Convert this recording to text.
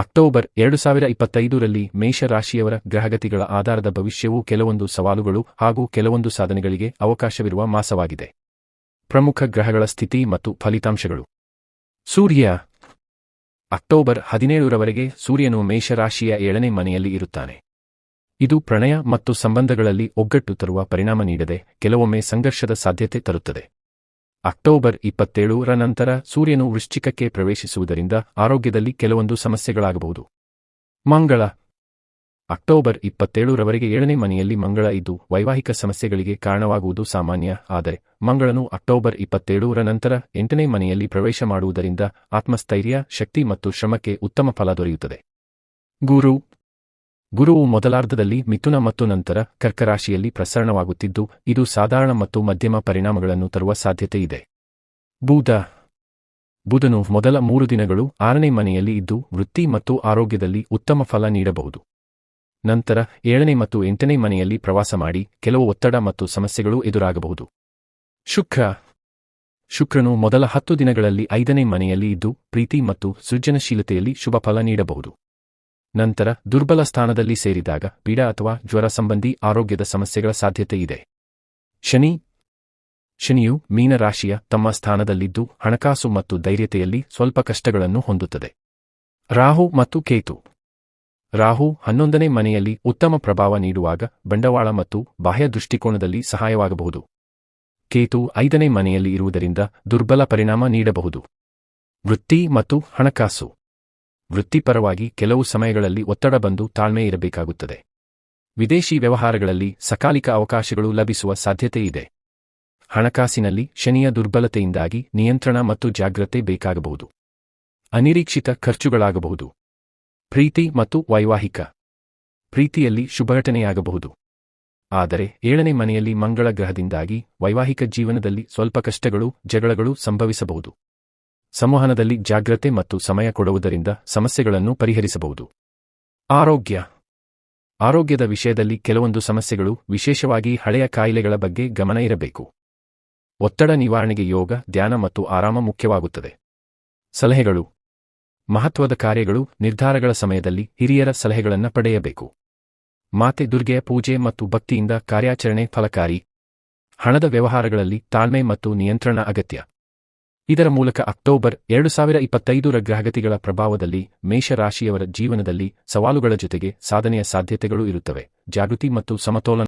October ಎರಡು ಸಾವಿರ ಇಪ್ಪತ್ತೈದರಲ್ಲಿ ಮೇಷರಾಶಿಯವರ ಗ್ರಹಗತಿಗಳ ಆಧಾರದ ಭವಿಷ್ಯವು ಕೆಲವೊಂದು ಸವಾಲುಗಳು ಹಾಗೂ ಕೆಲವೊಂದು ಸಾಧನೆಗಳಿಗೆ ಅವಕಾಶವಿರುವ ಮಾಸವಾಗಿದೆ. ಪ್ರಮುಖ ಗ್ರಹಗಳ ಸ್ಥಿತಿ ಮತ್ತು ಫಲಿತಾಂಶಗಳು. ಸೂರ್ಯ. ಅಕ್ಟೋಬರ್ ಹದಿನೇಳರವರೆಗೆ ಸೂರ್ಯನು ಮೇಷರಾಶಿಯ ಏಳನೇ ಮನೆಯಲ್ಲಿ ಇರುತ್ತಾನೆ. ಇದು ಪ್ರಣಯ ಮತ್ತು ಸಂಬಂಧಗಳಲ್ಲಿ ಒಗ್ಗಟ್ಟು ತರುವ ಪರಿಣಾಮ ನೀಡದೆ ಕೆಲವೊಮ್ಮೆ ಸಂಘರ್ಷದ ಸಾಧ್ಯತೆ ತರುತ್ತದೆ. ಅಕ್ಟೋಬರ್ ಇಪ್ಪತ್ತೇಳರ ನಂತರ ಸೂರ್ಯನು ವೃಶ್ಚಿಕಕ್ಕೆ ಪ್ರವೇಶಿಸುವುದರಿಂದ ಆರೋಗ್ಯದಲ್ಲಿ ಕೆಲವೊಂದು ಸಮಸ್ಯೆಗಳಾಗಬಹುದು. ಮಂಗಳ. ಅಕ್ಟೋಬರ್ ಇಪ್ಪತ್ತೇಳರವರೆಗೆ ಏಳನೇ ಮನೆಯಲ್ಲಿ ಮಂಗಳ ಇದ್ದು ವೈವಾಹಿಕ ಸಮಸ್ಯೆಗಳಿಗೆ ಕಾರಣವಾಗುವುದು ಸಾಮಾನ್ಯ, ಆದರೆ ಮಂಗಳನು ಅಕ್ಟೋಬರ್ ಇಪ್ಪತ್ತೇಳರ ನಂತರ ಎಂಟನೇ ಮನೆಯಲ್ಲಿ ಪ್ರವೇಶ ಮಾಡುವುದರಿಂದ ಆತ್ಮಸ್ಥೈರ್ಯ, ಶಕ್ತಿ ಮತ್ತು ಶ್ರಮಕ್ಕೆ ಉತ್ತಮ ಫಲ ದೊರೆಯುತ್ತದೆ. ಗುರು. ಗುರುವು ಮೊದಲಾರ್ಧದಲ್ಲಿ ಮಿಥುನ ಮತ್ತು ನಂತರ ಕರ್ಕರಾಶಿಯಲ್ಲಿ ಪ್ರಸರಣವಾಗುತ್ತಿದ್ದು, ಇದು ಸಾಧಾರಣ ಮತ್ತು ಮಧ್ಯಮ ಪರಿಣಾಮಗಳನ್ನು ತರುವ ಸಾಧ್ಯತೆ ಇದೆ. ಬೂಧ. ಬುಧನು ಮೊದಲ ಮೂರು ದಿನಗಳು ಆರನೇ ಮನೆಯಲ್ಲಿ ಇದ್ದು, ವೃತ್ತಿ ಮತ್ತು ಆರೋಗ್ಯದಲ್ಲಿ ಉತ್ತಮ ಫಲ ನೀಡಬಹುದು. ನಂತರ ಏಳನೇ ಮತ್ತು ಎಂಟನೇ ಮನೆಯಲ್ಲಿ ಪ್ರವಾಸ ಮಾಡಿ, ಕೆಲವು ಒತ್ತಡ ಮತ್ತು ಸಮಸ್ಯೆಗಳು ಎದುರಾಗಬಹುದು. ಶುಕ್ರ. ಶುಕ್ರನು ಮೊದಲ ಹತ್ತು ದಿನಗಳಲ್ಲಿ ಐದನೇ ಮನೆಯಲ್ಲಿ ಇದ್ದು, ಪ್ರೀತಿ ಮತ್ತು ಸೃಜನಶೀಲತೆಯಲ್ಲಿ ಶುಭ ಫಲ ನೀಡಬಹುದು. ನಂತರ ದುರ್ಬಲ ಸ್ಥಾನದಲ್ಲಿ ಸೇರಿದಾಗ ಪೀಡ ಅಥವಾ ಜ್ವರ ಸಂಬಂಧಿ ಆರೋಗ್ಯದ ಸಮಸ್ಯೆಗಳ ಸಾಧ್ಯತೆ ಇದೆ. ಶನಿ. ಶನಿಯು ಮೀನರಾಶಿಯ ತಮ್ಮ ಸ್ಥಾನದಲ್ಲಿದ್ದು ಹಣಕಾಸು ಮತ್ತು ಧೈರ್ಯತೆಯಲ್ಲಿ ಸ್ವಲ್ಪ ಕಷ್ಟಗಳನ್ನು ಹೊಂದುತ್ತದೆ. ರಾಹು ಮತ್ತು ಕೇತು. ರಾಹು ಹನ್ನೊಂದನೇ ಮನೆಯಲ್ಲಿ ಉತ್ತಮ ಪ್ರಭಾವ ನೀಡುವಾಗ ಬಂಡವಾಳ ಮತ್ತು ಬಾಹ್ಯ ದೃಷ್ಟಿಕೋನದಲ್ಲಿ ಸಹಾಯವಾಗಬಹುದು. ಕೇತು ಐದನೇ ಮನೆಯಲ್ಲಿ ಇರುವುದರಿಂದ ದುರ್ಬಲ ಪರಿಣಾಮ ನೀಡಬಹುದು. ವೃತ್ತಿ ಮತ್ತು ಹಣಕಾಸು. ವೃತ್ತಿಪರವಾಗಿ ಕೆಲವು ಸಮಯಗಳಲ್ಲಿ ಒತ್ತಡ ಬಂದು ತಾಳ್ಮೆ ಇರಬೇಕಾಗುತ್ತದೆ. ವಿದೇಶಿ ವ್ಯವಹಾರಗಳಲ್ಲಿ ಸಕಾಲಿಕ ಅವಕಾಶಗಳು ಲಭಿಸುವ ಸಾಧ್ಯತೆ ಇದೆ. ಹಣಕಾಸಿನಲ್ಲಿ ಶನಿಯ ದುರ್ಬಲತೆಯಿಂದಾಗಿ ನಿಯಂತ್ರಣ ಮತ್ತು ಜಾಗ್ರತೆ ಬೇಕಾಗಬಹುದು. ಅನಿರೀಕ್ಷಿತ ಖರ್ಚುಗಳಾಗಬಹುದು. ಪ್ರೀತಿ ಮತ್ತು ವೈವಾಹಿಕ ಪ್ರೀತಿಯಲ್ಲಿ ಶುಭಘಟನೆಯಾಗಬಹುದು. ಆದರೆ ಏಳನೇ ಮನೆಯಲ್ಲಿ ಮಂಗಳ ಗ್ರಹದಿಂದಾಗಿ ವೈವಾಹಿಕ ಜೀವನದಲ್ಲಿ ಸ್ವಲ್ಪ ಕಷ್ಟಗಳು, ಜಗಳಗಳು ಸಂಭವಿಸಬಹುದು. ಸಂವಹನದಲ್ಲಿ ಜಾಗ್ರತೆ ಮತ್ತು ಸಮಯ ಕೊಡುವುದರಿಂದ ಸಮಸ್ಯೆಗಳನ್ನು ಪರಿಹರಿಸಬಹುದು. ಆರೋಗ್ಯ. ಆರೋಗ್ಯದ ವಿಷಯದಲ್ಲಿ ಕೆಲವೊಂದು ಸಮಸ್ಯೆಗಳು ವಿಶೇಷವಾಗಿ ಹಳೆಯ ಕಾಯಿಲೆಗಳ ಬಗ್ಗೆ ಗಮನ ಇರಬೇಕು. ಒತ್ತಡ ನಿವಾರಣೆಗೆ ಯೋಗ, ಧ್ಯಾನ ಮತ್ತು ಆರಾಮ ಮುಖ್ಯವಾಗುತ್ತದೆ. ಸಲಹೆಗಳು. ಮಹತ್ವದ ಕಾರ್ಯಗಳು ನಿರ್ಧಾರಗಳ ಸಮಯದಲ್ಲಿ ಹಿರಿಯರ ಸಲಹೆಗಳನ್ನು ಪಡೆಯಬೇಕು. ಮಾತೆ ದುರ್ಗೆಯ ಪೂಜೆ ಮತ್ತು ಭಕ್ತಿಯಿಂದ ಕಾರ್ಯಾಚರಣೆ ಫಲಕಾರಿ. ಹಣದ ವ್ಯವಹಾರಗಳಲ್ಲಿ ತಾಳ್ಮೆ ಮತ್ತು ನಿಯಂತ್ರಣ ಅಗತ್ಯ. ಇದರ ಮೂಲಕ ಅಕ್ಟೋಬರ್ ಎರಡು ಸಾವಿರ ಇಪ್ಪತ್ತೈದರ ಗ್ರಹಗತಿಗಳ ಪ್ರಭಾವದಲ್ಲಿ ಮೇಷರಾಶಿಯವರ ಜೀವನದಲ್ಲಿ ಸವಾಲುಗಳ ಜೊತೆಗೆ ಸಾಧನೆಯ ಸಾಧ್ಯತೆಗಳು ಇರುತ್ತವೆ. ಜಾಗೃತಿ ಮತ್ತು ಸಮತೋಲನ